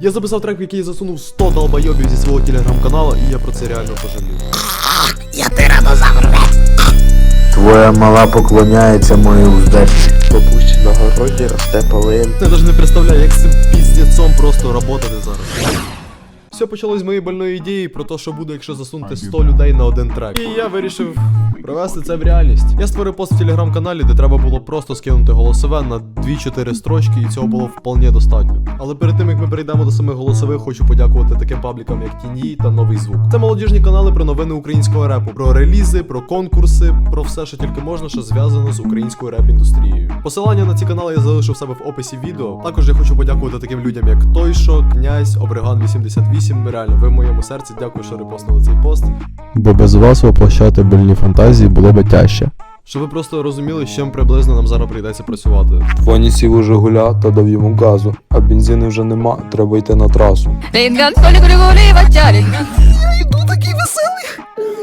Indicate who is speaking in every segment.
Speaker 1: Я записав трек, в який я засунув 100 долбойобів зі свого телеграм-канала, і я про це реально пожалів.
Speaker 2: Твоя мала поклоняється моїй уздечі.
Speaker 3: Бабусь на городі росте полин.
Speaker 1: Я навіть не представляю, як з цим піздецом просто роботати зараз. Все почалось з моєї больної ідеї про те, що буде, якщо засунути 100 людей на один трек. І я вирішив провести це в реальність. Я створив пост в телеграм-каналі, де треба було просто скинути голосове на 2-4 строчки, і цього було вполне достатньо. Але перед тим як ми перейдемо до самих голосових, хочу подякувати таким паблікам, як Тіній та Новий Звук. Це молодіжні канали про новини українського репу, про релізи, про конкурси, про все, що тільки можна, що зв'язано з українською реп-індустрією. Посилання на ці канали я залишу в себе в описі відео. Також я хочу подякувати таким людям, як Тойшо, Князь, Обриган 88. Реально, ви в моєму серці. Дякую, що репостнули цей пост.
Speaker 4: бо без вас воплощати больні фантазії було би тяжче.
Speaker 1: Щоб ви просто розуміли, з чим приблизно нам зараз прийдеться працювати.
Speaker 3: Фоні сів у Жигуля та дав йому газу, а бензину вже нема, треба йти на трасу.
Speaker 5: Линган, Коля Григорьева, Тялин.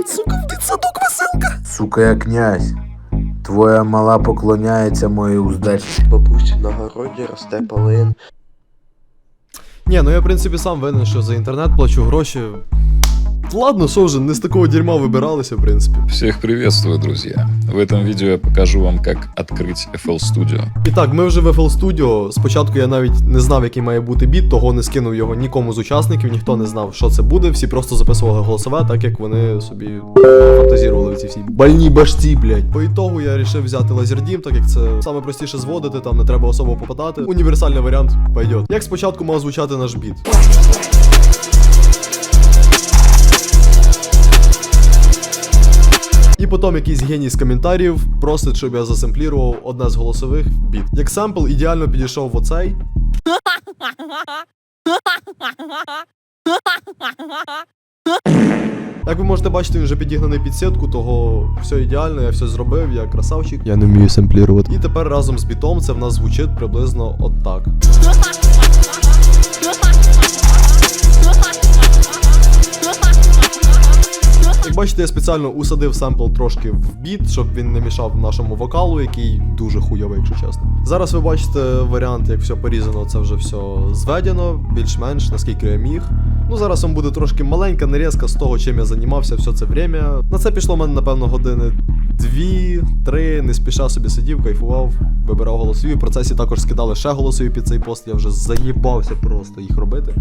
Speaker 2: Сука, в дитсадок веселка. Сука, я князь. Твоя мала поклоняється моїй уздечі.
Speaker 3: Бабусь на городі росте полин.
Speaker 1: Ні, ну я в принципі сам винен, що за інтернет плачу гроші. Ладно, вже, не з такого дерьма вибиралися, в принципі.
Speaker 6: Всех приветствую, друзья! В этом видео я покажу вам, как открыть FL Studio.
Speaker 1: І так, ми вже в FL Studio. Спочатку я навіть не знав, який має бути біт, того не скинув його нікому з учасників, ніхто не знав, що це буде. Всі просто записували голосове, так як вони собі фантазірували в ці всі больні башці, блядь. По ітогу я вирішив взяти лазердім, так як це саме простіше зводити, там не треба особо попадати. Універсальний варіант пойдет. Як спочатку мав звучати наш біт. І потім якийсь геній з коментарів просить, щоб я засемплірував одне з голосових біт. Як семпл ідеально підійшов в оцей. Як ви можете бачити, він вже підігнаний під сітку, того все ідеально, я все зробив, я красавчик.
Speaker 4: Я не вмію семплірувати.
Speaker 1: І тепер разом з бітом це в нас звучить приблизно от так. Як бачите, я спеціально усадив семпл трошки в біт, щоб він не мішав нашому вокалу, який дуже хуйовий, якщо чесно. Зараз ви бачите варіант, як все порізано, це вже все зведено, більш-менш, наскільки я міг. Ну зараз вам буде трошки маленька нарізка з того, чим я займався все це время. На це пішло в мене, напевно, години дві, три, не спіша собі сидів, кайфував, вибирав голосові. В процесі також скидали ще голосові під цей пост. Я вже заїбався просто їх робити.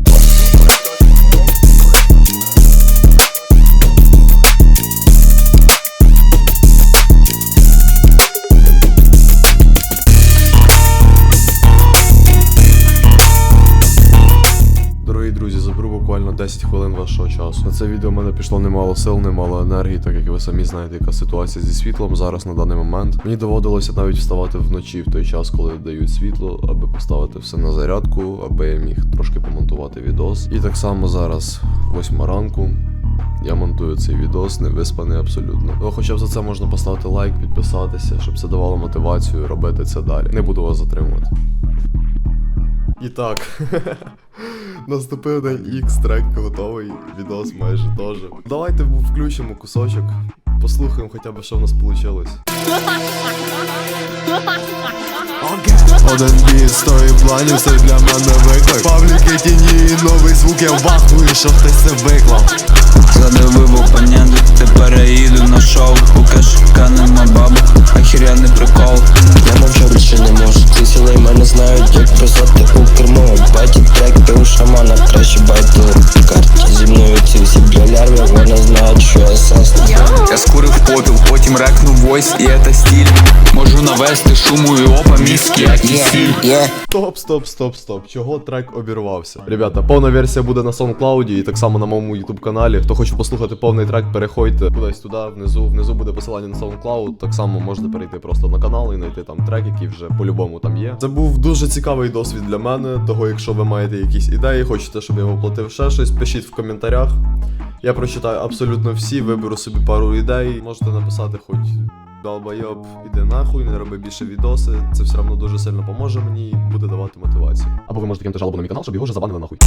Speaker 1: 10 хвилин вашого часу. На це відео в мене пішло немало сил, немало енергії, так як ви самі знаєте, яка ситуація зі світлом зараз на даний момент. Мені доводилося навіть вставати вночі в той час, коли дають світло, аби поставити все на зарядку, аби я міг трошки помонтувати відос. І так само зараз, восьма ранку. Я монтую цей відос, не виспаний абсолютно. Ну, хоча б за це можна поставити лайк, підписатися, щоб це давало мотивацію робити це далі. Не буду вас затримувати. І так. Наступив день X, трек готовий, відос майже теж. Давайте включимо кусочок, послухаємо хоча б, що в нас вийшло. Один біт стоїть в плані, все для мене виклик Павліки тіні, новий звук, я вахую, що хтось це виклав
Speaker 7: Задавив опонент, тепер я їду на шоу У войс і это стиль Можу навести шуму і опа, мізки, як і сіль
Speaker 1: Стоп, стоп, стоп, стоп. Чого трек обірвався? Ребята, повна версія буде на SoundCloud і так само на моєму YouTube каналі. Хто хоче послухати повний трек, переходьте кудись туди, внизу. Внизу буде посилання на SoundCloud. Так само можете перейти просто на канал і знайти там трек, який вже по-любому там є. Це був дуже цікавий досвід для мене. Того, якщо ви маєте якісь ідеї, хочете, щоб я воплотив ще щось, пишіть в коментарях. Я прочитаю абсолютно всі, виберу собі пару ідей. Можете написати хоч долбойоб, іди нахуй, не роби більше відоси. Це все одно дуже сильно поможе мені і буде давати мотивацію. Або ви можете кинути жалобу на мій канал, щоб його вже забанили нахуй.